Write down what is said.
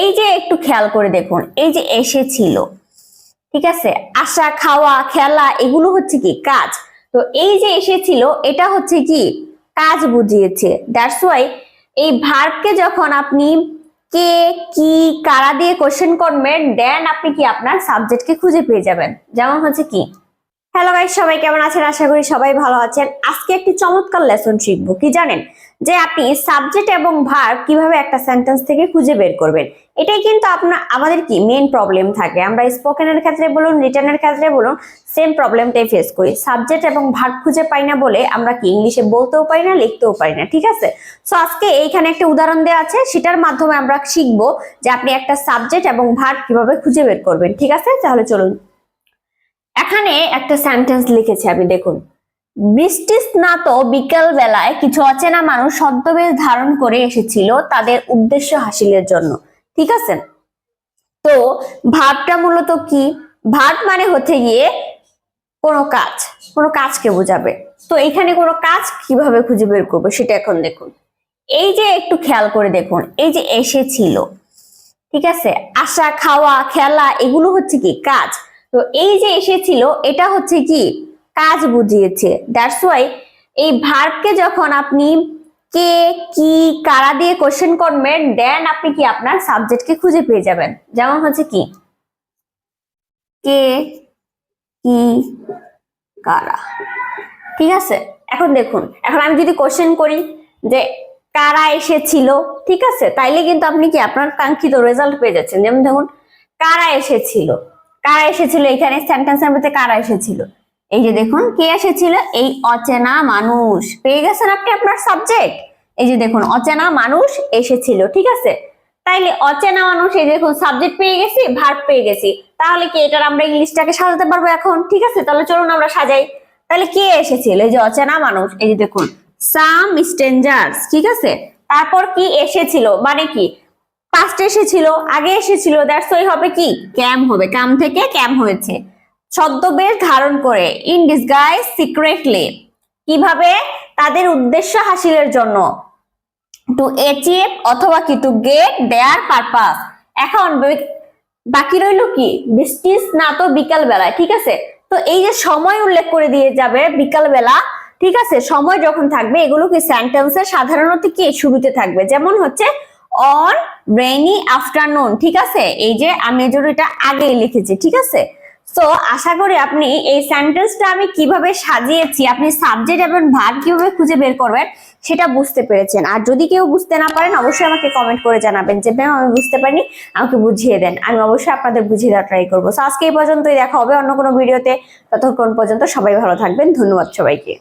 এই যে একটু খেয়াল করে দেখুন, এই যে এসেছিল, ঠিক আছে? আসা, খাওয়া, খেলা, এগুলো হচ্ছে কি? কাজ। তো এই যে এসেছিল, এটা হচ্ছে কি? কাজ বুঝিয়েছে। দ্যাটস ওয়াই এই ভার্বকে যখন আপনি কে, কি, কারা দিয়ে কোশ্চেন করবেন দেন আপনি কি আপনার সাবজেক্টকে খুঁজে পেয়ে যাবেন। যেমন হচ্ছে কি? হ্যালো গাইস সবাই কেমন আছেন? আশা করি সবাই ভালো আছেন। আজকে একটি চমৎকার লেসন শিখব। কি জানেন? যে আপনি সাবজেক্ট এবং ভার্ব কীভাবে একটা সেন্টেন্স থেকে খুঁজে বের করবেন। এটাই কিন্তু আপনার, আমাদের কি মেন প্রবলেম থাকে। আমরা স্পোকেনের ক্ষেত্রে বলুন রিটার্নের ক্ষেত্রে বলুন সেম প্রবলেমটাই ফেস করি। সাবজেক্ট এবং ভার্ব খুঁজে পাই না বলে আমরা কি ইংলিশে বলতেও পারি না, লিখতেও পারি না, ঠিক আছে? সো আজকে এইখানে একটা উদাহরণ দেওয়া আছে। সেটার মাধ্যমে আমরা শিখব যে আপনি একটা সাবজেক্ট এবং ভার্ব কীভাবে খুঁজে বের করবেন, ঠিক আছে? তাহলে চলুন এখানে একটা সেন্টেন্স লিখেছি আমি, দেখুন। বৃষ্টি স্নাত বিকেল বেলায় কিছু অচেনা মানুষ ছদ্মবেশ ধারণ করে এসেছিল তাদের উদ্দেশ্য হাসিলের জন্য, ঠিক আছে? তো ভাবটা মূলত কি? ভাব মানে হচ্ছে গিয়ে কোনো কাজ, কোনো কাজকে বোঝাবে। তো এখানে কোনো কাজ কীভাবে খুঁজে বের করব সেটা এখন দেখুন। এই যে একটু খেয়াল করে দেখুন, এই যে এসেছিল, ঠিক আছে? আসা, খাওয়া, খেলা, এগুলো হচ্ছে কি? কাজ। তো এই যে এসেছিল, এটা হচ্ছে কি? কাজ বুঝিয়েছে। দ্যাটস ওয়াই এই ভার্বকে যখন আপনি কে, কি, কারা দিয়ে কোশ্চেন করবেন দেন আপনি কি আপনার সাবজেক্টকে খুঁজে পেয়ে যাবেন। যেমন হচ্ছে কি? কে, কি, কারা। ঠিক আছে? এখন দেখুন, এখন আমি যদি কোশ্চেন করি যে কারা এসেছিল, ঠিক আছে? তাইলে কিন্তু আপনি কি আপনার কাঙ্ক্ষিত রেজাল্ট পেয়ে যাচ্ছেন। যেমন দেখুন কারা এসেছিল? কারা এসেছিল? এখানে সেন্টেন্সের মধ্যে কারা এসেছিল? এই যে দেখুন, কে এসেছিল? এই অচেনা মানুষ। পেয়ে গেছেন আপনি আপনার সাবজেক্ট এই যে দেখুন, অচেনা মানুষ এসেছিল, ঠিক আছে? তাইলে অচেনা মানুষ, এই দেখুন সাবজেক্ট পেয়ে গেছি ভার্ব পেয়ে গেছি। তাহলে কি এটার আমরা ইংলিশটাকে সাজাতে পারব এখন? ঠিক আছে, তাহলে চলুন আমরা সাজাই। তাহলে কে এসেছিল? এই যে অচেনা মানুষ, এই যে দেখুন সাম স্ট্রেঞ্জার্স ঠিক আছে? তারপর কি এসেছিল? মানে কি? পাস্ট এসেছিল, আগে এসেছিল দ্যাটস ওই হবে কি? ক্যাম হবে কাম থেকে ক্যাম হয়েছে। ছদ্মবেশ ধারণ করে ইন ডিসগাইজ সিক্রেটলি কীভাবে? তাদের উদ্দেশ্য হাসিলের জন্য। টু অ্যাচিভ অথবা কি? টু গেট দেয়ার পারপাস এখন বাকি রইল কি? বৃষ্টি স্নাত বিকাল বেলায় ঠিক আছে? তো এই যে সময় উল্লেখ করে দিয়ে যাবে বিকাল বেলা ঠিক আছে? সময় যখন থাকবে, এগুলো কি সেন্টেন্সের সাধারণত কি? শুরুতে থাকবে। যেমন হচ্ছে অন রেইনি আফটারনুন ঠিক আছে? এই যে আমি এই জন্য এটা আগেই লিখেছি, ঠিক আছে? সো আশা করি আপনি এই সেন্টেন্সটা আমি কীভাবে সাজিয়েছি, আপনি সাবজেক্ট এবং ভার্ব কীভাবে খুঁজে বের করবেন, সেটা বুঝতে পেরেছেন। আর যদি কেউ বুঝতে না পারেন, অবশ্যই আমাকে কমেন্ট করে জানাবেন যে ম্যাম আমি বুঝতে পারিনি, আমাকে বুঝিয়ে দেন। আমি অবশ্যই আপনাদের বুঝিয়ে দেওয়ার ট্রাই করব। তো আজকে এই পর্যন্তই, দেখা হবে অন্য কোনো ভিডিওতে ততক্ষণ পর্যন্ত সবাই ভালো থাকবেন। ধন্যবাদ সবাইকে।